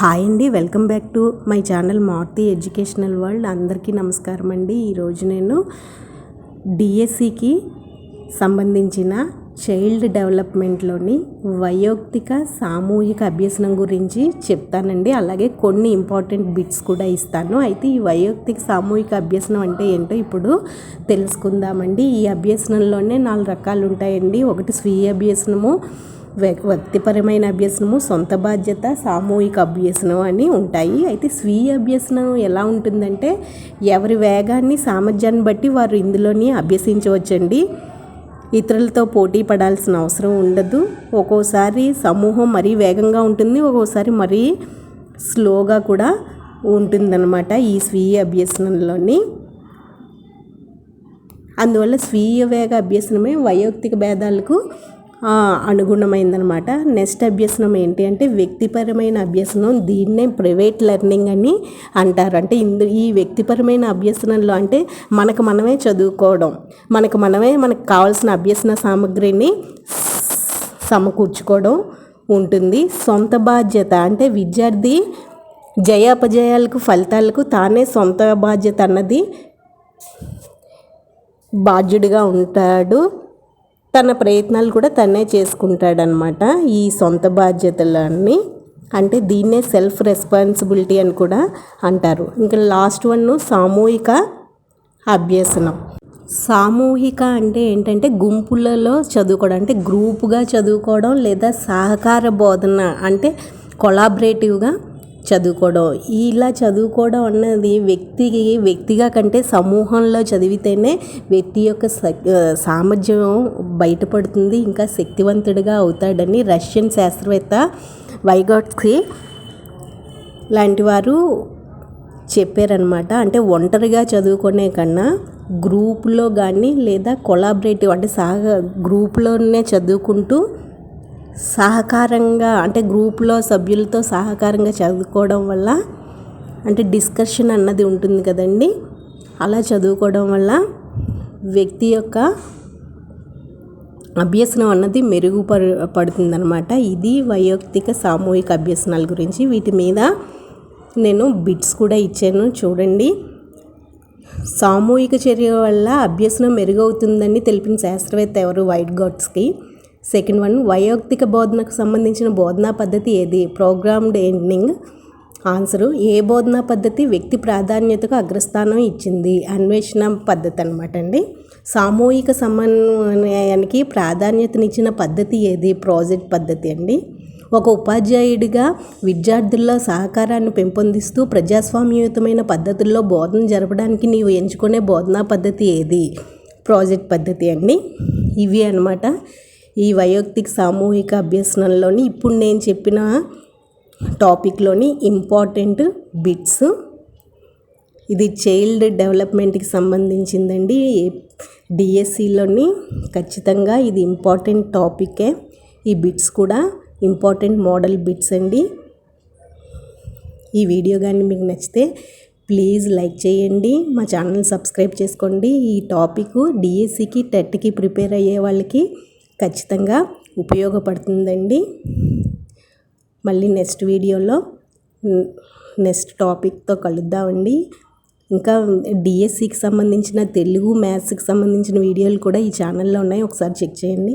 Hi అండి welcome back to my channel Maruti educational world. అందరికీ నమస్కారం అండి. ఈరోజు నేను డిఎస్సికి సంబంధించిన చైల్డ్ డెవలప్మెంట్లోని వయోక్తిక సామూహిక అభ్యసనం గురించి చెప్తానండి. అలాగే కొన్ని ఇంపార్టెంట్ బిట్స్ కూడా ఇస్తాను. అయితే ఈ వయోక్తిక సామూహిక అభ్యసనం అంటే ఏంటో ఇప్పుడు తెలుసుకుందామండి. ఈ అభ్యసనంలోనే నాలుగు రకాలు ఉంటాయండి. ఒకటి స్వీయ అభ్యసనము వ్యక్తిపరమైన అభ్యసనము సొంత బాధ్యత సామూహిక అభ్యసనం అని ఉంటాయి. అయితే స్వీయ అభ్యసనం ఎలా ఉంటుందంటే ఎవరి వేగాన్ని సామర్థ్యాన్ని బట్టి వారు ఇందులోని అభ్యసించవచ్చండి. ఇతరులతో పోటీ పడాల్సిన అవసరం ఉండదు. ఒక్కోసారి సమూహం మరీ వేగంగా ఉంటుంది ఒక్కోసారి మరీ స్లోగా కూడా ఉంటుందన్నమాట ఈ స్వీయ అభ్యసనంలోని. అందువల్ల స్వీయ వేగ అభ్యసనమే వయోక్తిక భేదాలకు అనుగుణమైందనమాట. నెక్స్ట్ అభ్యసనం ఏంటి అంటే వ్యక్తిపరమైన అభ్యసనం. దీన్నే ప్రైవేట్ లెర్నింగ్ అని అంటారు. అంటే ఇందు ఈ వ్యక్తిపరమైన అభ్యసనంలో అంటే మనకు మనమే చదువుకోవడం. మనకు మనమే మనకు కావాల్సిన అభ్యసన సామగ్రిని సమకూర్చుకోవడం ఉంటుంది. సొంత బాధ్యత అంటే విద్యార్థి జయాపజయాలకు ఫలితాలకు తానే సొంత బాధ్యత అన్నది బాధ్యుడిగా ఉంటాడు. తన ప్రయత్నాలు కూడా తనే చేసుకుంటాడనమాట ఈ సొంత బాధ్యతలన్నీ. అంటే దీన్నే సెల్ఫ్ రెస్పాన్సిబిలిటీ అని కూడా అంటారు. ఇంకా లాస్ట్ వన్ సామూహిక అభ్యసనం. సామూహిక అంటే ఏంటంటే గుంపులలో చదువుకోవడం అంటే గ్రూపుగా చదువుకోవడం లేదా సహకార బోధన అంటే కొలాబరేటివ్గా చదువుకోవడం. ఇలా చదువుకోవడం అన్నది వ్యక్తికి వ్యక్తిగా కంటే సమూహంలో చదివితేనే వ్యక్తి యొక్క సామర్థ్యం బయటపడుతుంది ఇంకా శక్తివంతుడిగా అవుతాడని రష్యన్ శాస్త్రవేత్త వైగాట్స్కి లాంటి వారు చెప్పారనమాట అంటే ఒంటరిగా చదువుకునే కన్నా గ్రూప్లో కానీ లేదా కొలాబరేటివ్ అంటే సహ గ్రూప్లోనే చదువుకుంటూ సహకారంగా అంటే గ్రూప్లో సభ్యులతో సహకారంగా చదువుకోవడం వల్ల అంటే డిస్కషన్ అన్నది ఉంటుంది కదండి. అలా చదువుకోవడం వల్ల వ్యక్తి యొక్క అభ్యసనం అన్నది మెరుగుపడు పడుతుందనమాట ఇది వైయక్తిక సామూహిక అభ్యసనాల గురించి. వీటి మీద నేను బిట్స్ కూడా ఇచ్చాను. చూడండి. సామూహిక చర్య వల్ల అభ్యసనం మెరుగవుతుందని తెలిపిన శాస్త్రవేత్త ఎవరు? వైట్ గాడ్స్కి సెకండ్ వన్ వయోక్తిక బోధనకు సంబంధించిన బోధనా పద్ధతి ఏది? ప్రోగ్రామ్డ్ ఎండింగ్ ఆన్సరు ఏ బోధనా పద్ధతి వ్యక్తి ప్రాధాన్యతకు అగ్రస్థానం ఇచ్చింది? అన్వేషణ పద్ధతి అనమాట అండి. సామూహిక సమన్వయానికి ప్రాధాన్యతనిచ్చిన పద్ధతి ఏది? ప్రాజెక్ట్ పద్ధతి అండి. ఒక ఉపాధ్యాయుడిగా విద్యార్థుల్లో సహకారాన్ని పెంపొందిస్తూ ప్రజాస్వామ్యయుతమైన పద్ధతుల్లో బోధన జరపడానికి నీవు ఎంచుకునే బోధనా పద్ధతి ఏది? ప్రాజెక్ట్ పద్ధతి అండి. ఇవి అనమాట ఈ వయోక్తిక సామూహిక అభ్యసనంలోని ఇప్పుడు నేను చెప్పిన టాపిక్లోని ఇంపార్టెంట్ బిట్స్. ఇది చైల్డ్ డెవలప్మెంట్కి సంబంధించిందండి. డిఎస్సిలోని ఖచ్చితంగా ఇది ఇంపార్టెంట్ టాపికే. ఈ బిట్స్ కూడా ఇంపార్టెంట్ మోడల్ బిట్స్ అండి. ఈ వీడియో కానీ మీకు నచ్చితే ప్లీజ్ లైక్ చేయండి. మా ఛానల్ సబ్స్క్రైబ్ చేసుకోండి. ఈ టాపిక్ డిఎస్సికి టెట్కి ప్రిపేర్ అయ్యే వాళ్ళకి ఖచ్చితంగా ఉపయోగపడుతుందండి. మళ్ళీ నెక్స్ట్ వీడియోలో నెక్స్ట్ టాపిక్తో కలుద్దామండి. ఇంకా డిఎస్సికి సంబంధించిన తెలుగు మ్యాథ్స్కి సంబంధించిన వీడియోలు కూడా ఈ ఛానల్లో ఉన్నాయి. ఒకసారి చెక్ చేయండి.